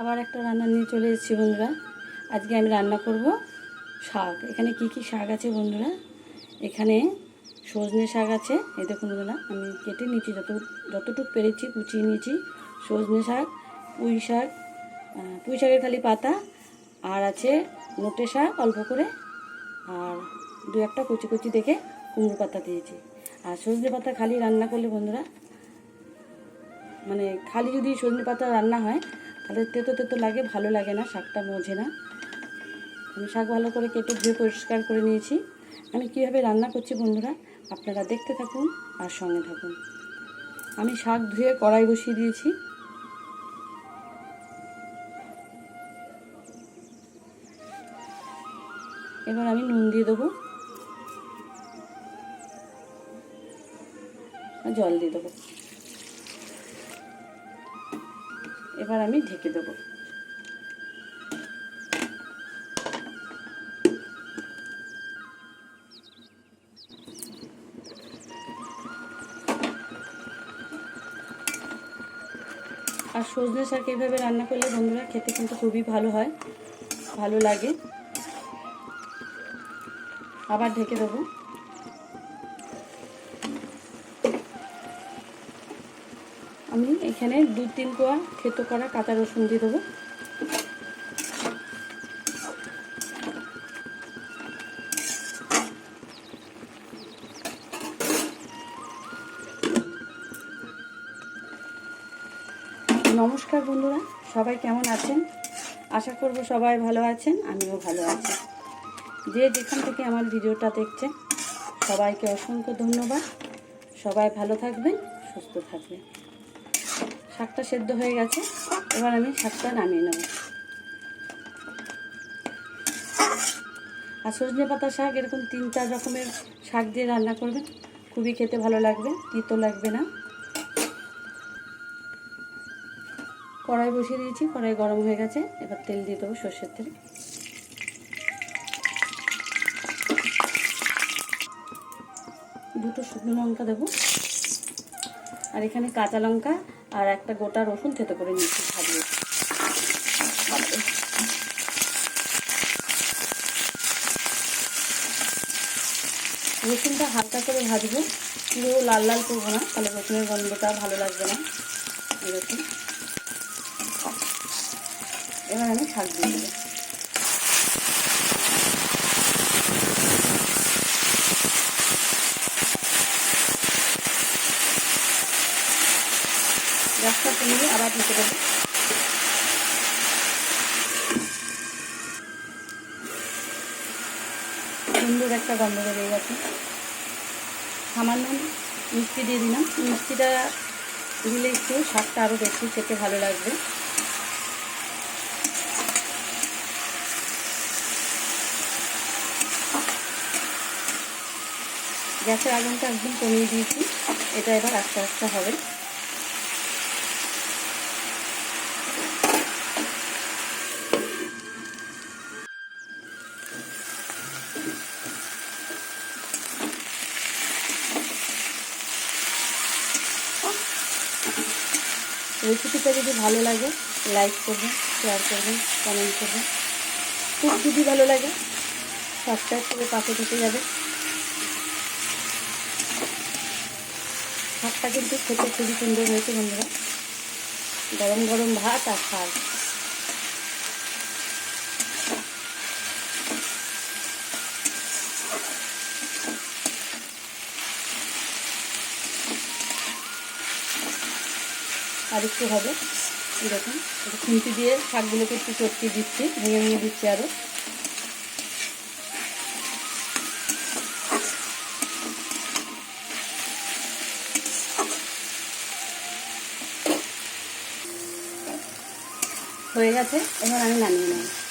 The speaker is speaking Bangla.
আবার একটা রান্না নিয়ে চলে এসেছি বন্ধুরা। আজকে আমি রান্না করব শাক। এখানে কি কি শাক আছে বন্ধুরা? এখানে সজনে শাক আছে। এই দেখুন বন্ধুরা, আমি কেটে নিয়েছি, যত যতটুকু পেরেছি কুচিয়ে নিয়েছি। সজনে শাক, পুঁই শাক পুঁই শাকের খালি পাতা, আর আছে নোটে শাক অল্প করে, আর দু একটা কুচি কুচি দেখে কুমড়ো পাতা দিয়েছি। আর সজনে পাতা খালি রান্না করলে বন্ধুরা মানে খালি যদি সজনে পাতা রান্না হয় তাহলে তেতো তেতো লাগে, ভালো লাগে না, শাকটা মজে না। আমি শাক ভালো করে কেটে ধুয়ে পরিষ্কার করে নিয়েছি। আমি কীভাবে রান্না করছি বন্ধুরা, আপনারা দেখতে থাকুন আর সঙ্গে থাকুন। আমি শাক ধুয়ে কড়াই বসিয়ে দিয়েছি। এবার আমি নুন দিয়ে দেবো। জল দিয়ে দেবো। এবার আমি ঢেকে দেবো। আর সজনে শাক এইভাবে রান্না করলে বন্ধুরা খেতে কিন্তু খুবই ভালো হয়, ভালো লাগে। আবার ঢেকে দেবো। আমি এখানে দু তিন কোয়া থেতো করা কাঁচা রসুন দিয়ে দেবো। নমস্কার বন্ধুরা, সবাই কেমন আছেন? আশা করব সবাই ভালো আছেন, আমিও ভালো আছি। যে যেখান থেকে আমার ভিডিওটা দেখছেন, সবাইকে অসংখ্য ধন্যবাদ। সবাই ভালো থাকবেন, সুস্থ থাকবেন। শাকটা সেদ্ধ হয়ে গেছে। এবার আমি শাকটা নামিয়ে নেব। আর সজনে পাতা শাক, এরকম তিন চার রকমের শাক দিয়ে রান্না করবেন, খুবই খেতে ভালো লাগবে, তিতো লাগবে না। কড়াই বসিয়ে দিয়েছি, কড়াই গরম হয়ে গেছে, এবার তেল দিয়ে দেবো সর্ষের তেল। দুটো শুকনো লঙ্কা দেবো। আর এখানে কাঁচা লঙ্কা আর একটা গোটা রসুন থেতো করে নিচ্ছি ভাজিয়ে রসুনটা হালকা করে ভাজবো। পুরো লাল লাল করব না, তাহলে রসুনের গন্ধটা ভালো লাগবে না। এরকম। এবার আমি শাক দিয়ে দেবো। গ্যাসটা কমিয়ে আবার ঢেকে দেবো সুন্দর একটা গন্ধ বেরিয়ে গেছে। সামান্য মিষ্টি দিয়ে দিলাম। মিষ্টিটা দিলে একটু স্বাদটা আরও বেশি খেতে ভালো লাগবে। গ্যাসের আগুনটা একদম কমিয়ে দিয়েছি। এটা এবার আস্তে আস্তে হবে। রেসিপিটা যদি ভালো লাগে লাইক করবেন শেয়ার করবেন কমেন্ট করবেন। খুব যদি ভালো লাগে সাবস্ক্রাইব করে পাশে থেকে যাবে। ভাতটা কিন্তু খেতে খুবই সুন্দর হয়েছে বন্ধুরা। গরম গরম ভাত আর শাক। আর একটু হবে। এরকম। খুন্তি দিয়ে শাকগুলোকে একটু চটকে দিচ্ছি, ভেঙে ভেঙে দিচ্ছি আরও হয়ে গেছে, এবার আমি নামিয়ে নেব।